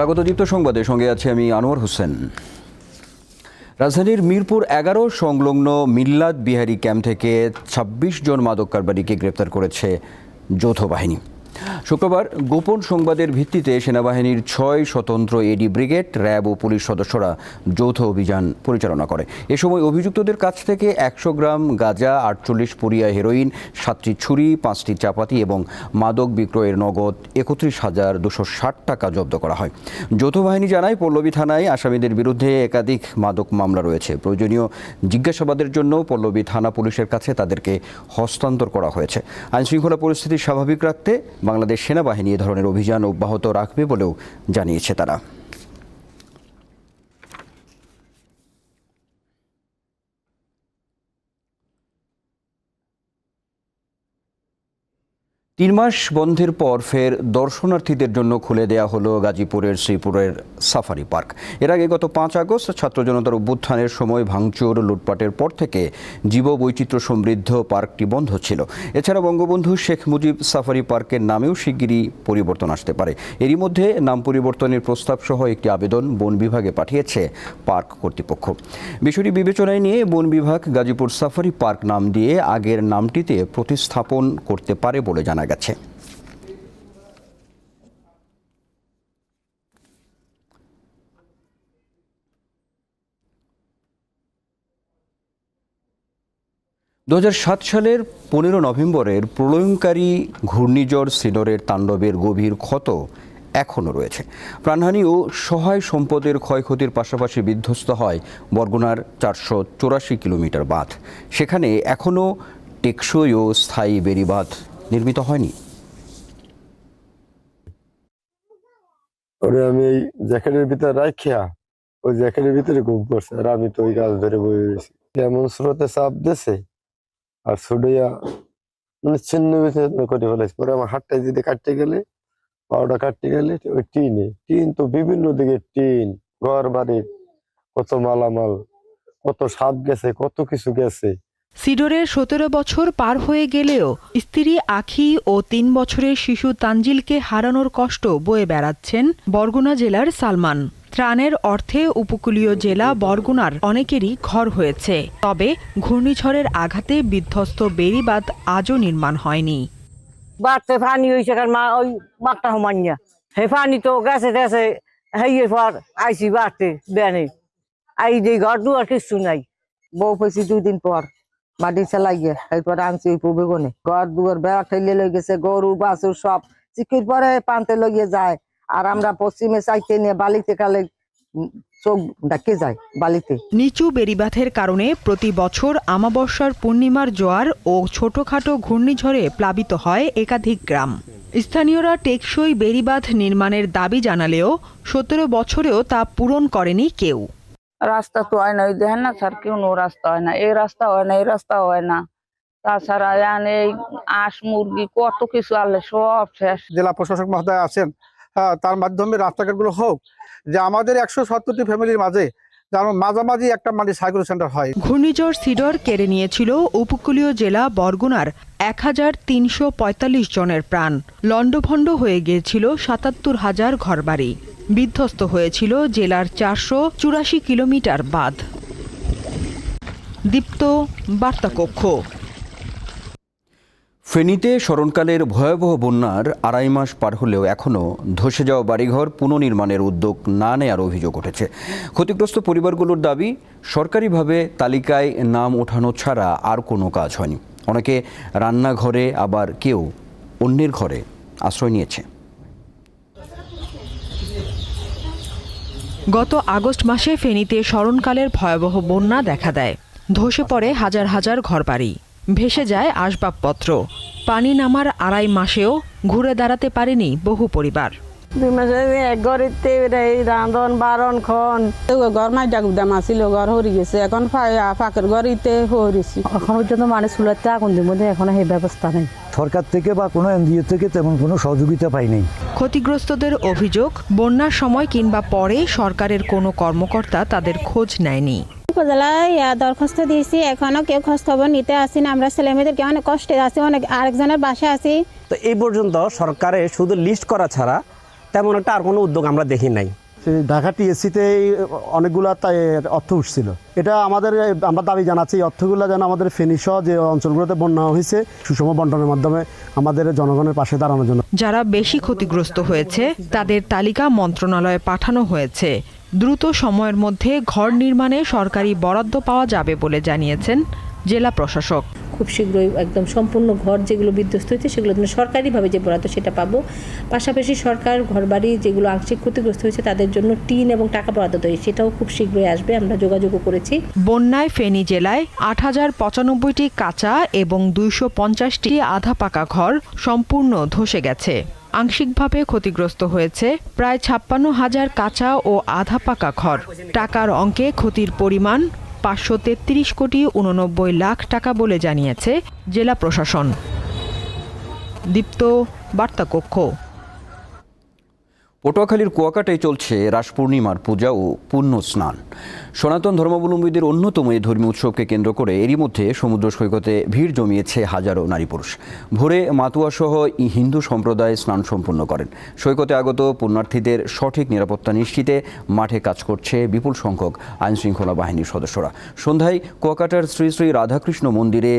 স্বাগত দীপ্ত সংবাদে। সঙ্গে আছি আমি আনোয়ার হোসেন। রাজধানীর মিরপুর এগারো সংলগ্ন মিল্লাদ বিহারি ক্যাম্প থেকে ২৬ জন মাদক কারবারিকে গ্রেপ্তার করেছে যৌথ বাহিনী। শুক্রবার গোপন সংবাদের ভিত্তিতে সেনাবাহিনীর ছয় স্বতন্ত্র এডি ব্রিগেড, র্যাব ও পুলিশ সদস্যরা যৌথ অভিযান পরিচালনা করে। এ সময় অভিযুক্তদের কাছ থেকে একশো গ্রাম গাঁজা, আটচল্লিশ পুরিয়া হেরোইন, সাতটি ছুরি, পাঁচটি চাপাতি এবং মাদক বিক্রয়ের নগদ একত্রিশ হাজার দুশো ষাট টাকা জব্দ করা হয়। যৌথ বাহিনী জানায়, পল্লবী থানায় আসামিদের বিরুদ্ধে একাধিক মাদক মামলা রয়েছে। প্রয়োজনীয় জিজ্ঞাসাবাদের জন্য পল্লবী থানা পুলিশের কাছে তাদেরকে হস্তান্তর করা হয়েছে। আইনশৃঙ্খলা পরিস্থিতি স্বাভাবিক রাখতে বাংলাদেশ সেনাবাহিনী এ ধরনের অভিযান অব্যাহত রাখবে বলেও জানিয়েছে তারা। তিন মাস বন্ধের পর ফের দর্শনার্থীদের জন্য খুলে দেয়া হলো গাজীপুরের শ্রীপুরের সাফারি পার্ক। এর আগে গত পাঁচ আগস্ট ছাত্র জনতার অভ্যুত্থানের সময় ভাঙচুর লুটপাটের পর থেকে জীব বৈচিত্র্য সমৃদ্ধ পার্কটি বন্ধ ছিল। এছাড়া বঙ্গবন্ধু শেখ মুজিব সাফারি পার্কের নামেও শিগগিরই পরিবর্তন আসতে পারে। এরই মধ্যে নাম পরিবর্তনের প্রস্তাব সহ একটি আবেদন বন বিভাগে পাঠিয়েছে পার্ক কর্তৃপক্ষ। বিষয়টি বিবেচনায় নিয়ে বন বিভাগ গাজীপুর সাফারি পার্ক নাম দিয়ে আগের নামটিতে প্রতিস্থাপন করতে পারে বলে জানা গেছে। দু সালের পনেরো নভেম্বরের প্রলয়ঙ্কারী ঘূর্ণিঝড় সিডরের তাণ্ডবের গভীর ক্ষত এখনও রয়েছে। প্রাণহানি ও সহায় সম্পদের ক্ষয়ক্ষতির পাশাপাশি বিধ্বস্ত হয় বরগুনার চারশো চৌরাশি কিলোমিটার বাঁধ। সেখানে এখনও টেকসই ও স্থায়ী বেড়িবাঁধ নির্মিত হয়নি। ওরে আমি এই জ্যাকেটের ভিতরে রাখিয়া ওই জ্যাকেটের ভিতরে ঘুম করছে আর আমি তো ওই গাছ ধরে বয়ে রয়েছি। কেমন স্রোতে চাপ দিছে আর ছুটিয়া মানে ছিন্ন বিচ্ছিন্ন করে ফেলেছে পরে আমার হাতটা যদি কাটতে গেলে পাউডার কাটতে গেলে ওই টিনে, টিন তো বিভিন্ন দিকে টিন ঘর বাড়ির কত মালামাল, কত সাপ গেছে, কত কিছু গেছে। সিডরের সতেরো বছর পার হয়ে গেলেও স্ত্রী আখি ও তিন বছরের শিশু তানজিলকে হারানোর কষ্ট বয়ে বেড়াচ্ছেন বরগুনা জেলার সালমান। ত্রাণের অর্থে উপকূলীয় জেলা বরগুনার অনেকেরই ঘর হয়েছে। তবে ঘূর্ণিঝড়ের আঘাতে বিধ্বস্ত বেড়িবাঁধ আজও নির্মাণ হয়নি। বাড়তে মা ওই হে তো আইসি বাড়তে আই যে ঘর দুয়ার কিছু নাই। বউ পেয়েছি দুই দিন পর। মাটি চালাইয়ে এরপর আনছি বেগুনে ঘর দুয়ার বেড়া ঠেলে লই গেছে, গরু, বাছুর সব। চিকির পরে পান্তে লইয়ে যায়। আর আমরা পশ্চিমে চাইতে নিয়ে বালিতে কালে চোখ ডাকে যায় বালিতে। নিচু বেড়িবাঁধের কারণে প্রতি বছর আমাবস্যার পূর্ণিমার জোয়ার ও ছোটখাটো ঘূর্ণিঝড়ে প্লাবিত হয় একাধিক গ্রাম। স্থানীয়রা টেকসই বেড়িবাঁধ নির্মাণের দাবি জানালেও সতেরো বছরেও তা পূরণ করেনি কেউ। রাস্তা তো হয় না ওই দেখেন না স্যার কোনো রাস্তা হয় না এই রাস্তা হয় না এই রাস্তা হয় না। তাছাড়া এই আঁশ মুরগি কত কিছু আনলে সব শেষ। জেলা প্রশাসক মহোদয় আছেন হ্যাঁ, তার মাধ্যমে রাস্তাঘাটগুলো হোক যে আমাদের একশো সত্তরটি ফ্যামিলির মাঝে মাঝামাঝি একটা মানে সাইকেল সেন্টার হয়। ঘূর্ণিঝড় সিডর কেড়ে নিয়েছিল উপকূলীয় জেলা বরগুনার এক হাজার তিনশো পঁয়তাল্লিশ জনের প্রাণ। লণ্ডভণ্ড হয়ে গিয়েছিল সাতাত্তর হাজার ঘরবাড়ি। বিধ্বস্ত হয়েছিল জেলার চারশো চুরাশি কিলোমিটার বাঁধ। দীপ্ত বার্তাকক্ষ। ফেনীতে স্মরণকালের ভয়াবহ বন্যার আড়াই মাস পার হলেও এখনও ধসে যাওয়া বাড়িঘর পুনর্নির্মাণের উদ্যোগ না নেয়ার অভিযোগ উঠেছে। ক্ষতিগ্রস্ত পরিবারগুলোর দাবি, সরকারিভাবে তালিকায় নাম ওঠানো ছাড়া আর কোনো কাজ হয়নি। অনেকে রান্নাঘরে, আবার কেউ অন্যের ঘরে আশ্রয় নিয়েছে। গত আগস্ট মাসে ফেনীতে স্মরণকালের ভয়াবহ বন্যা দেখা দেয়। ধসে পড়ে হাজার হাজার ঘরবাড়ি। ভেসে যায় আসবাবপত্র। পানি নামার আড়াই মাসেও ঘুরে দাঁড়াতে পারেনি বহু পরিবার। দুই মাসে এক ঘরেতে এই রাঁধন বারণ খন। ঘর মাই ডাকুর দাম আছিল ঘর হরি গেছে। এখন ফাঁকের ঘরিতে হরিছি। এখন পর্যন্ত মানুষ চুলাতে আগুন দিব এখনও সেই ব্যবস্থা নেই। সরকার থেকে বা কোনো এনজিও থেকে তেমন কোনো সহযোগিতা পাইনি ক্ষতিগ্রস্তদের অভিযোগ বন্যার সময় কিংবা পরে সরকারের কোনো কর্মকর্তা তাদের খোঁজ নেয়নি। উপজেলায় দরখাস্ত দিয়েছি এখনও কেউ খোঁজ খবর নিতে আসি না। আমরা ছেলে মেয়েদেরকে অনেক কষ্টে আছি অনেক আরেকজনের বাসায় আছি। তো এই পর্যন্ত সরকারে শুধু লিস্ট করা ছাড়া তেমন একটা আর কোনো উদ্যোগ আমরা দেখি নাই। ঢাকা টিএসসিতে অনেকগুলা তাই অর্থ উঠছিল। এটা আমাদের আমরা দাবি জানাচ্ছি এই অর্থগুলো যেন আমাদের ফেনীসহ যে অঞ্চলগুলোতে বন্যা হয়েছে সুষম বন্টনের মাধ্যমে আমাদের জনগণের পাশে দাঁড়ানোর জন্য। যারা বেশি ক্ষতিগ্রস্ত হয়েছে তাদের তালিকা মন্ত্রণালয়ে পাঠানো হয়েছে। দ্রুত সময়ের মধ্যে ঘর নির্মাণে সরকারি বরাদ্দ পাওয়া যাবে বলে জানিয়েছেন জেলা প্রশাসক। খুব শীঘ্রই একদম সম্পূর্ণ ঘর যেগুলো বিধ্বস্ত হয়েছে সেগুলো যেন সরকারিভাবে যে বরাদ্দ সেটা পাবো। পাশাপাশি সরকার ঘরবাড়ি যেগুলো আংশিক ক্ষতিগ্রস্ত হয়েছে তাদের জন্য টিন এবং টাকা বরাদ্দ দেয় সেটাও খুব শীঘ্রই আসবে আমরা যোগাযোগও করেছি। বন্যায় ফেনী জেলায় আট হাজার পঁচানব্বইটি কাঁচা এবং দুইশো পঞ্চাশটি আধা পাকা ঘর সম্পূর্ণ ধসে গেছে। আংশিকভাবে ক্ষতিগ্রস্ত হয়েছে প্রায় ছাপ্পান্ন হাজার কাঁচা ও আধা পাকা ঘর। টাকার অঙ্কে ক্ষতির পরিমাণ পাঁচশো তেত্রিশ কোটি উননব্বই লাখ টাকা বলে জানিয়েছে জেলা প্রশাসন। দীপ্ত বার্তাকক্ষ। পটুয়াখালীর কুয়াকাটায় চলছে রাস পূর্ণিমার পূজা ও পুণ্য স্নান। সনাতন ধর্মাবলম্বীদের অন্যতম এই ধর্মীয় উৎসবকে কেন্দ্র করে এরই মধ্যে সমুদ্র সৈকতে ভিড় জমিয়েছে হাজারো নারী পুরুষ। ভোরে মাতুয়াসহ হিন্দু সম্প্রদায় স্নান সম্পন্ন করেন। সৈকতে আগত পুণ্যার্থীদের সঠিক নিরাপত্তা নিশ্চিতে মাঠে কাজ করছে বিপুল সংখ্যক আইনশৃঙ্খলা বাহিনীর সদস্যরা। সন্ধ্যায় কুয়াকাটার শ্রী শ্রী রাধাকৃষ্ণ মন্দিরে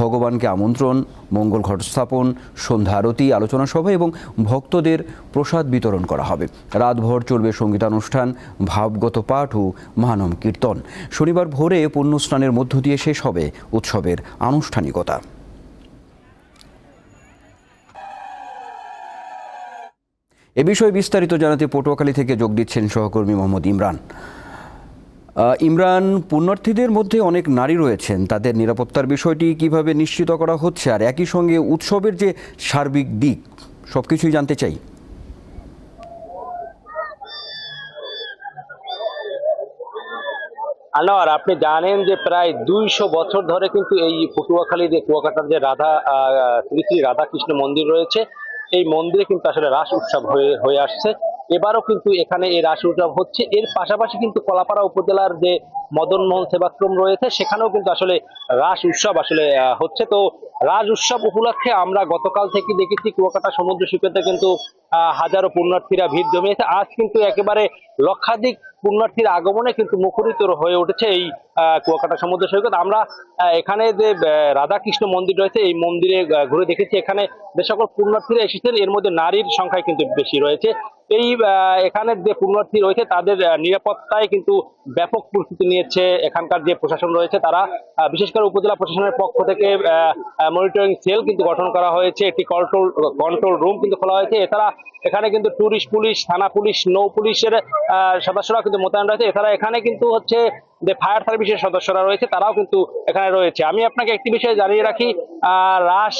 ভগবানকে আমন্ত্রণ, মঙ্গল ঘট স্থাপন, সন্ধ্যা আরতি, আলোচনা সভা এবং ভক্তদের প্রসাদ বিতরণ করা হবে। রাতভর চলবে সঙ্গীতানুষ্ঠান, ভাবগত পাঠ ও মহানম কীর্তন। শনিবার ভোরে পুণ্যস্নানের মধ্য দিয়ে শেষ হবে উৎসবের আনুষ্ঠানিকতা। এ বিষয়ে বিস্তারিত জানাতে পটুয়াখালী থেকে যোগ দিচ্ছেন সহকর্মী মোহাম্মদ ইমরান। ইমরান, পুণ্যার্থীদের মধ্যে অনেক নারী রয়েছেন। তাদের নিরাপত্তার বিষয়টি কীভাবে নিশ্চিত করা হচ্ছে? আর একই সঙ্গে উৎসবের যে সার্বিক দিক, সবকিছুই জানতে চাই। আনোয়ার, আপনি জানেন যে প্রায় দুইশো বছর ধরে কিন্তু এই পটুয়াখালী যে কুয়াকাটার যে রাধা শ্রী শ্রী রাধাকৃষ্ণ মন্দির রয়েছে, এই মন্দিরে কিন্তু আসলে রাস উৎসব হয়ে হয়ে আসছে। এবারও কিন্তু এখানে এই রাস উৎসব হচ্ছে। এর পাশাপাশি কিন্তু কলাপাড়া উপজেলার যে মদন মোহন সেবাশ্রম রয়েছে, সেখানেও কিন্তু আসলে রাস উৎসব আসলে হচ্ছে। তো রাজ উৎসব উপলক্ষে আমরা গতকাল থেকে দেখেছি কুয়াকাটা সমুদ্র সৈকতে কিন্তু হাজারো পুণ্যার্থীরা ভিড় জমিয়েছে। আজ কিন্তু একেবারে লক্ষাধিক পুণ্যার্থীর আগমনে কিন্তু মুখরিত হয়ে উঠেছে এই কুয়াকাটা সমুদ্র সৈকত। আমরা এখানে যে রাধাকৃষ্ণ মন্দির রয়েছে, এই মন্দিরে ঘুরে দেখেছি, এখানে যে সকল পুণ্যার্থীরা এসেছেন, এর মধ্যে নারীর সংখ্যা কিন্তু বেশি রয়েছে। এই এখানে যে পুণ্যার্থী রয়েছে, তাদের নিরাপত্তায় কিন্তু ব্যাপক প্রস্তুতি নিয়েছে, এখানকার যে প্রশাসন রয়েছে তারা বিশেষ করে উপজেলা প্রশাসনের পক্ষ থেকে মনিটরিং সেল কিন্তু গঠন করা হয়েছে, একটি কন্ট্রোল কন্ট্রোল রুম কিন্তু খোলা হয়েছে। এছাড়া এখানে কিন্তু টুরিস্ট পুলিশ থানা পুলিশ নৌ পুলিশের সদস্যরা কিন্তু মোতায়েন রয়েছে। এছাড়া এখানে কিন্তু হচ্ছে যে ফায়ার সার্ভিসের সদস্যরা রয়েছে, তারাও কিন্তু এখানে রয়েছে। আমি আপনাকে একটি বিষয় জানিয়ে রাখি রাস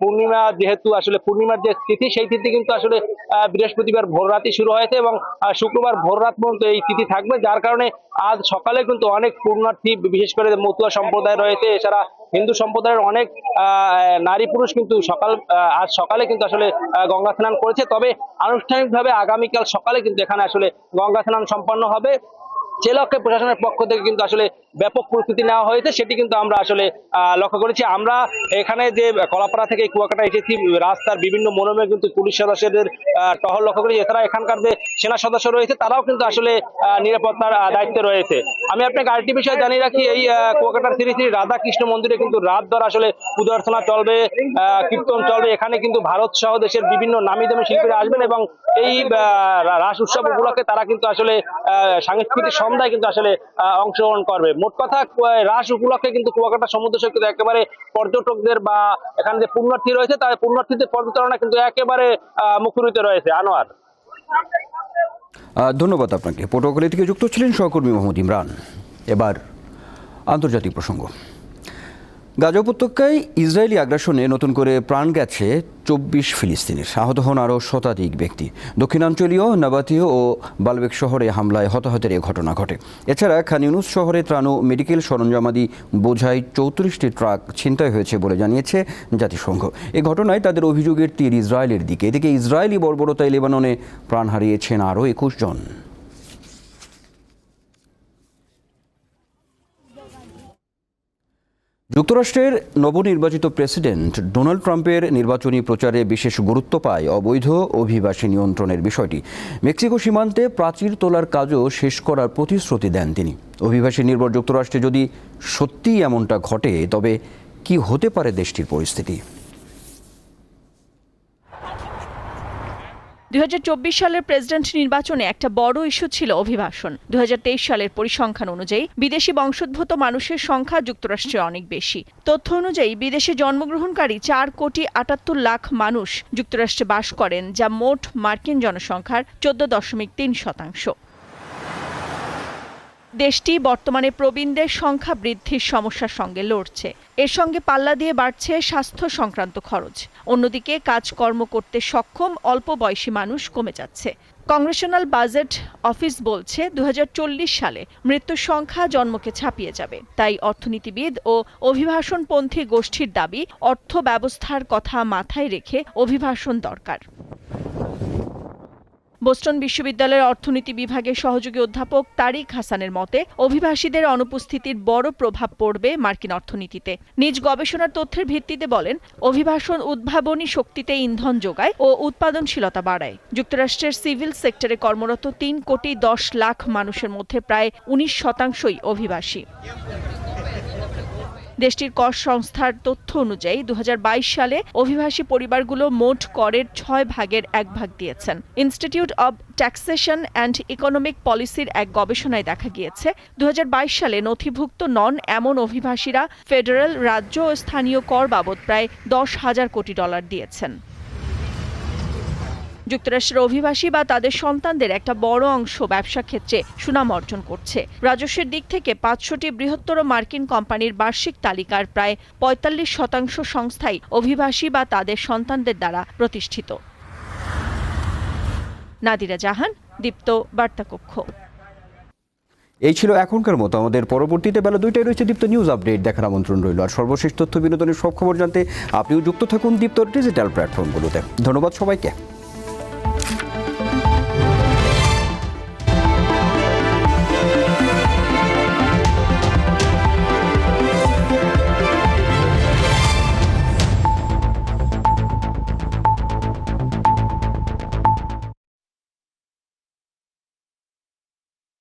পূর্ণিমা যেহেতু আসলে পূর্ণিমার যে তিথি, সেই তিথি কিন্তু আসলে বৃহস্পতিবার ভোর রাতই শুরু হয়েছে এবং শুক্রবার ভোর রাত পর্যন্ত এই তিথি থাকবে, যার কারণে আজ সকালে কিন্তু অনেক পুণ্যার্থী, বিশেষ করে মতুয়া সম্প্রদায় রয়েছে, এছাড়া হিন্দু সম্প্রদায়ের অনেক নারী পুরুষ কিন্তু সকাল আজ সকালে কিন্তু আসলে গঙ্গা স্নান করেছে। তবে আনুষ্ঠানিকভাবে আগামীকাল সকালে কিন্তু এখানে আসলে গঙ্গা স্নান সম্পন্ন হবে। সে লক্ষ্যে প্রশাসনের পক্ষ থেকে কিন্তু আসলে ব্যাপক প্রস্তুতি নেওয়া হয়েছে, সেটি কিন্তু আমরা আসলে লক্ষ্য করেছি। আমরা এখানে যে কলাপাড়া থেকে কুয়াকাটা এসেছি, রাস্তার বিভিন্ন মনোমে কিন্তু পুলিশ সদস্যদের টহল লক্ষ্য করেছি। এছাড়া এখানকার যে সেনা সদস্য রয়েছে, তারাও কিন্তু আসলে নিরাপত্তার দায়িত্বে রয়েছে। আমি আপনাকে আরেকটি বিষয় জানিয়ে রাখি, এই কুয়াকাটার শ্রী শ্রী রাধা কৃষ্ণ মন্দিরে কিন্তু রাত ধর আসলে পূজা অর্চনা চলবে কীর্তন চলবে। এখানে কিন্তু ভারত সহ দেশের বিভিন্ন নামি দামি শিল্পীরা আসবেন এবং এই রাস উৎসব উপলক্ষে তারা কিন্তু আসলে সাংস্কৃতিক সন্ধ্যায় কিন্তু আসলে অংশগ্রহণ করবে। মোট কথা রাস উপলক্ষে কিন্তু কুয়াকাটা সমুদ্র সৈকত একেবারে পর্যটকদের বা এখানে যে পুণ্যার্থী রয়েছে তার পুণ্যার্থীদের পর্যটনা কিন্তু একেবারে মুখরিত রয়েছে। আনোয়ার। ধন্যবাদ আপনাকে। পটুয়াখালী থেকে যুক্ত ছিলেন সহকর্মী মোহাম্মদ ইমরান। এবার আন্তর্জাতিক প্রসঙ্গ। গাজা উপত্যকায় ইসরায়েলি আগ্রাসনে নতুন করে প্রাণ গেছে চব্বিশ ফিলিস্তিনির। আহত হন আরও শতাধিক ব্যক্তি। দক্ষিণাঞ্চলীয় নাবাতীয় ও বালবেক শহরে হামলায় হতাহতের এ ঘটনা ঘটে। এছাড়া খান ইউনুস শহরে ত্রাণ ও মেডিকেল সরঞ্জামাদি বোঝাই চৌত্রিশটি ট্রাক ছিনতাই হয়েছে বলে জানিয়েছে জাতিসংঘ। এ ঘটনায় তাদের অভিযোগের তীর ইসরায়েলের দিকে। এদিকে ইসরায়েলি বর্বরতায় লেবাননে প্রাণ হারিয়েছেন আরও একুশ জন। যুক্তরাষ্ট্রের নবনির্বাচিত প্রেসিডেন্ট ডোনাল্ড ট্রাম্পের নির্বাচনী প্রচারে বিশেষ গুরুত্ব পায় অবৈধ অভিবাসী নিয়ন্ত্রণের বিষয়টি। মেক্সিকো সীমান্তে প্রাচীর তোলার কাজও শেষ করার প্রতিশ্রুতি দেন তিনি। অভিবাসী নির্ভর যুক্তরাষ্ট্রে যদি সত্যিই এমনটা ঘটে, তবে কি হতে পারে দেশটির পরিস্থিতি? দু হাজার চব্বিশ সালের প্রেসিডেন্ট নির্বাচনে একটা বড় ইস্যু ছিল অভিবাসন। দু হাজার তেইশ সালের পরিসংখ্যান অনুযায়ী, বিদেশি বংশোদ্ভূত মানুষের সংখ্যা যুক্তরাষ্ট্রে অনেক বেশি। তথ্য অনুযায়ী, বিদেশে জন্মগ্রহণকারী চার কোটি আটাত্তর লাখ মানুষ যুক্তরাষ্ট্রে বাস করেন, যা মোট মার্কিন জনসংখ্যার চোদ্দ দশমিক তিন শতাংশ। দেশটি বর্তমানে প্রবীণদের সংখ্যা বৃদ্ধির সমস্যার সঙ্গে লড়ছে। এর সঙ্গে পাল্লা দিয়ে বাড়ছে স্বাস্থ্য সংক্রান্ত খরচ। অন্যদিকে কাজকর্ম করতে সক্ষম অল্প বয়সী মানুষ কমে যাচ্ছে। কংগ্রেশনাল বাজেট অফিস বলছে দু হাজার চল্লিশ সালে মৃত্যুর সংখ্যা জন্মকে ছাপিয়ে যাবে। তাই অর্থনীতিবিদ ও অভিবাসনপন্থী গোষ্ঠীর দাবি অর্থ ব্যবস্থার কথা মাথায় রেখে অভিবাসন দরকার। বোস্টন বিশ্ববিদ্যালয়ের অর্থনীতি বিভাগের সহযোগী অধ্যাপক তারিক হাসানের মতে, অভিবাসীদের অনুপস্থিতির বড় প্রভাব পড়বে মার্কিন অর্থনীতিতে। নিজ গবেষণার তথ্যের ভিত্তিতে বলেন, অভিবাসন উদ্ভাবনী শক্তিতে ইন্ধন যোগায় ও উৎপাদনশীলতা বাড়ায়। যুক্তরাষ্ট্রের সিভিল সেক্টরে কর্মরত তিন কোটি দশ লাখ মানুষের মধ্যে প্রায় উনিশ শতাংশই অভিবাসী। দেশটির কর সংস্থার তথ্য অনুযায়ী দুহাজার বাইশ সালে অভিবাসী পরিবারগুলো মোট করের ছয় ভাগের এক ভাগ দিয়েছেন। Institute of taxation and economic পলিসির এক গবেষণায় দেখা গিয়েছে, দুহাজার বাইশ সালে নথিভুক্ত নন এমন অভিবাসীরা ফেডারেল, রাজ্য ও স্থানীয় কর বাবদ প্রায় দশ হাজার কোটি ডলার দিয়েছেন। যুক্তরাষ্ট্রের অভিবাসী বা তাদের সন্তানদের একটা বড় অংশ ব্যবসা ক্ষেত্রে সুনাম অর্জন করছে। রাজস্বের দিক থেকে পাঁচশোটি বৃহত্তর মার্কিন কোম্পানির বার্ষিক তালিকার প্রায় পঁয়তাল্লিশ শতাংশ সংস্থাই অভিবাসী বা তাদের সন্তানদের দ্বারা প্রতিষ্ঠিত। নাদিরা জাহান, দীপ্ত বার্তাকক্ষ। এই ছিল এখনকার মতো। আমাদের পরবর্তীতে বেলা দুইটায় রয়েছে দীপ্ত নিউজ আপডেট। দেখার আমন্ত্রণ রইল। আর সর্বশেষ তথ্য বিনোদনের সব খবর জানতে আপনিও যুক্ত থাকুন দীপ্ত ডিজিটাল প্ল্যাটফর্মগুলোতে। ধন্যবাদ সবাইকে।